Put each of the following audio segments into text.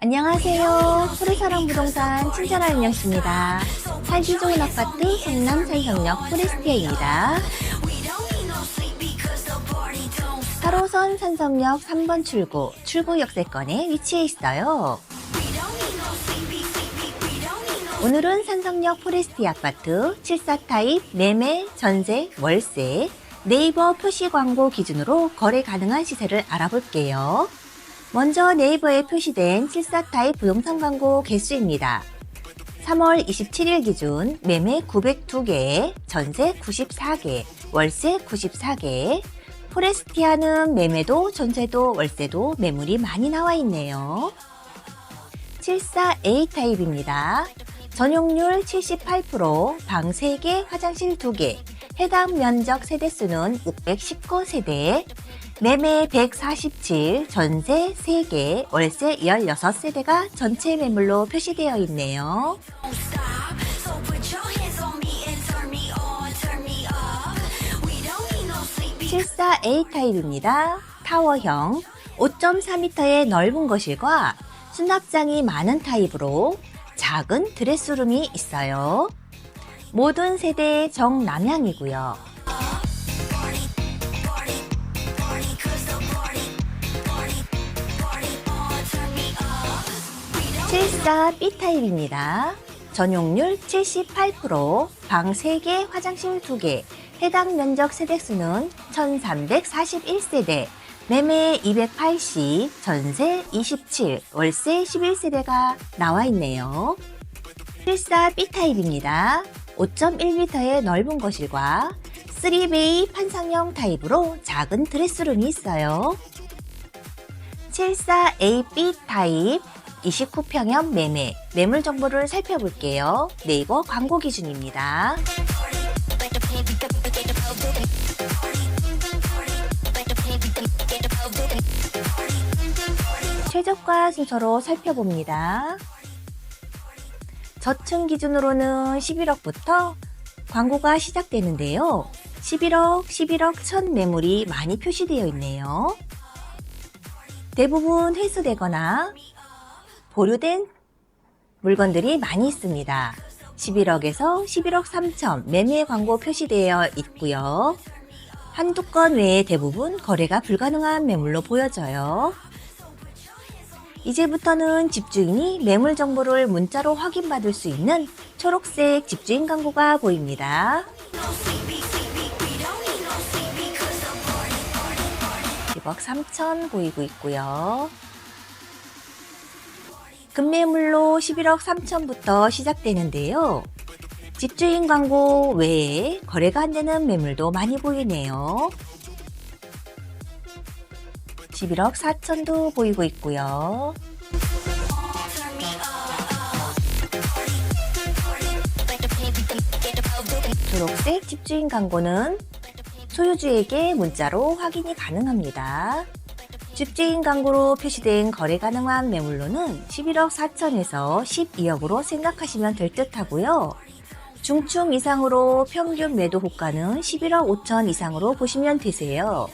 안녕하세요. 푸르사랑 부동산 친절한 은영씨입니다. 살기 좋은 아파트 성남 산성역 포레스티아입니다. 8호선 산성역 3번 출구, 출구 역세권에 위치해 있어요. 오늘은 산성역 포레스티 아파트 74 타입 매매, 전세, 월세, 네이버 표시 광고 기준으로 거래 가능한 시세를 알아볼게요. 먼저 네이버에 표시된 74 타입 부동산 광고 개수입니다. 3월 27일 기준 매매 902개, 전세 94개, 월세 94개. 포레스티아는 매매도 전세도 월세도 매물이 많이 나와 있네요. 74A 타입입니다. 전용률 78%, 방 3개, 화장실 2개, 해당 면적 세대수는 519세대, 매매 147, 전세 3개, 월세 16세대가 전체 매물로 표시되어 있네요. 74A 타입입니다. 타워형 5.4m의 넓은 거실과 수납장이 많은 타입으로 작은 드레스룸이 있어요. 모든 세대의 정남향이고요. 74B 타입입니다. 전용률 78%, 방 3개, 화장실 2개, 해당 면적 세대수는 1341세대, 매매 280, 전세 27, 월세 11세대가 나와 있네요. 74B 타입입니다. 5.1m의 넓은 거실과 3베이 판상형 타입으로 작은 드레스룸이 있어요. 74AB 타입 29평형 매매, 매물 정보를 살펴볼게요. 네이버 광고 기준입니다. 최저가 순서로 살펴봅니다. 저층 기준으로는 11억부터 광고가 시작되는데요. 11억, 11억 천 매물이 많이 표시되어 있네요. 대부분 회수되거나 보류된 물건들이 많이 있습니다. 11억에서 11억 3천 매매 광고 표시되어 있고요. 한두 건 외에 대부분 거래가 불가능한 매물로 보여져요. 이제부터는 집주인이 매물 정보를 문자로 확인받을 수 있는 초록색 집주인 광고가 보입니다. 10억 3천 보이고 있고요. 급매물로 11억 3천부터 시작되는데요. 집주인 광고 외에 거래가 안 되는 매물도 많이 보이네요. 11억 4천도 보이고 있고요. 초록색 집주인 광고는 소유주에게 문자로 확인이 가능합니다. 집주인 광고로 표시된 거래 가능한 매물로는 11억 4천에서 12억으로 생각하시면 될 듯 하고요. 중층 이상으로 평균 매도 호가는 11억 5천 이상으로 보시면 되세요.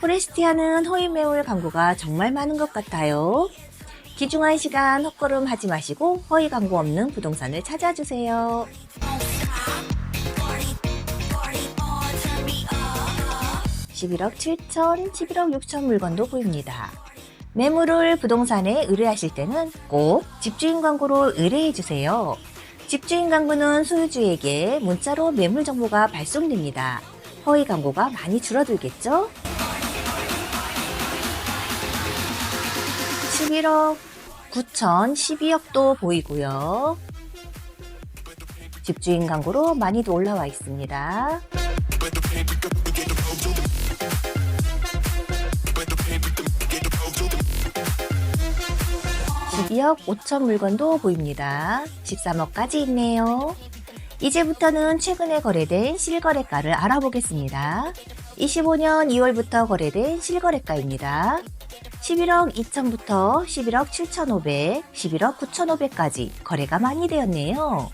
포레스티아는 허위 매물 광고가 정말 많은 것 같아요. 귀중한 시간 헛걸음 하지 마시고 허위 광고 없는 부동산을 찾아주세요. (11억 7천) (11억 6천) 물건도 보입니다. 매물을 부동산에 의뢰하실 때는 꼭 집주인 광고로 의뢰해 주세요. 집주인 광고는 소유주에게 문자로 매물 정보가 발송됩니다. 허위 광고가 많이 줄어들겠죠? 11억 9천 12억도 보이고요. 집주인 광고로 많이도 올라와 있습니다. (12억 5천) 물건도 보입니다. (13억까지) 있네요. 이제부터는 최근에 거래된 실거래가를 알아보겠습니다. 25년 2월부터 거래된 실거래가입니다. 11억 2천부터 11억 7,500, 11억 9,500까지 거래가 많이 되었네요.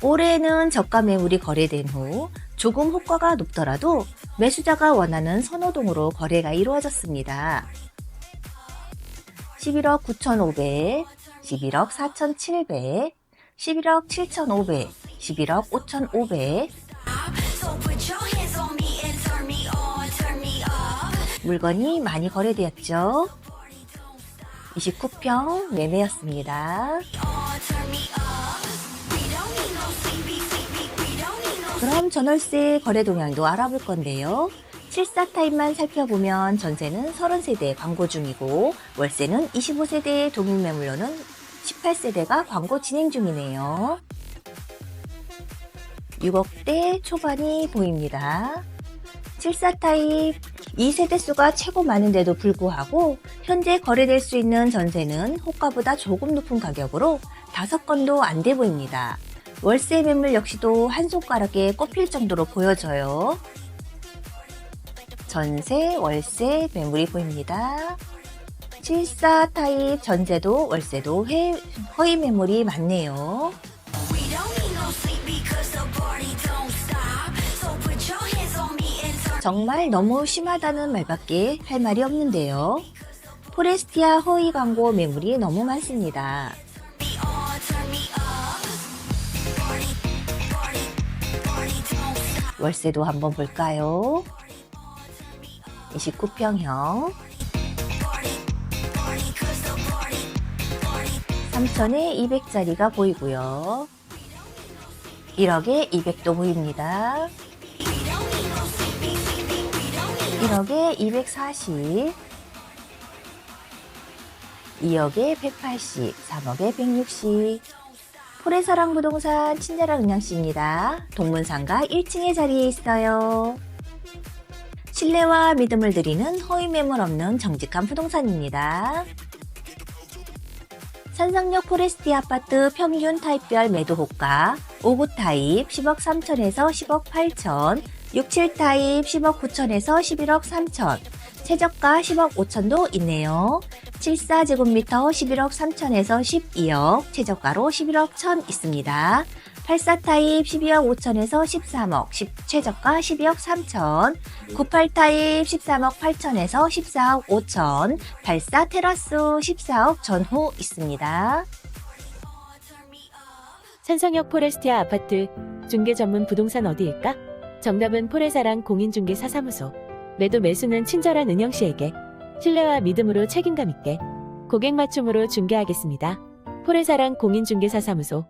올해에는 저가 매물이 거래된 후 조금 호가가 높더라도 매수자가 원하는 선호동으로 거래가 이루어졌습니다. 11억 9,500, 11억 4,700, 11억 7,500, 11억 5,500. So put your hands on me and turn me on, turn me up. 물건이 많이 거래되었죠. 29평 매매였습니다. 그럼 전월세 거래 동향도 알아볼 건데요. 74 타입만 살펴보면 전세는 30세대 광고 중이고 월세는 25세대 동일 매물로는 18세대가 광고 진행 중이네요. 6억대 초반이 보입니다. 74 타입 2세대 수가 최고 많은데도 불구하고 현재 거래될 수 있는 전세는 호가보다 조금 높은 가격으로 5건도 안 돼 보입니다. 월세 매물 역시도 한 손가락에 꼽힐 정도로 보여져요. 전세, 월세 매물이 보입니다. 74 타입 전세도 월세도 회, 허위 매물이 많네요. 정말 너무 심하다는 말밖에 할 말이 없는데요. 포레스티아 허위 광고 매물이 너무 많습니다. 월세도 한번 볼까요? 29평형 3천에 200짜리가 보이고요. 1억에 200도 보입니다. We don't need no sleepy, sleepy. We don't need 1억에 240, 2억에 180, 3억에 160. 포레사랑 부동산 친절한 은양씨입니다. 동문상가 1층에 자리에 있어요. 신뢰와 믿음을 드리는 허위 매물 없는 정직한 부동산입니다. 산성역 포레스티 아파트 평균 타입별 매도 호가 5구 타입 10억 3천에서 10억 8천 67 타입 10억 9천에서 11억 3천 최저가 10억 5천도 있네요. 74제곱미터 11억 3천에서 12억 최저가로 11억 1천 있습니다. 84 타입 12억 5천에서 13억 10, 최저가 12억 3천 98 타입 13억 8천에서 14억 5천 84 테라스 14억 전후 있습니다. 산성역 포레스티아 아파트 중개 전문 부동산 어디일까? 정답은 포레사랑 공인중개사 사무소. 매도 매수는 친절한 은영 씨에게 신뢰와 믿음으로 책임감 있게 고객 맞춤으로 중개하겠습니다. 포레사랑 공인중개사 사무소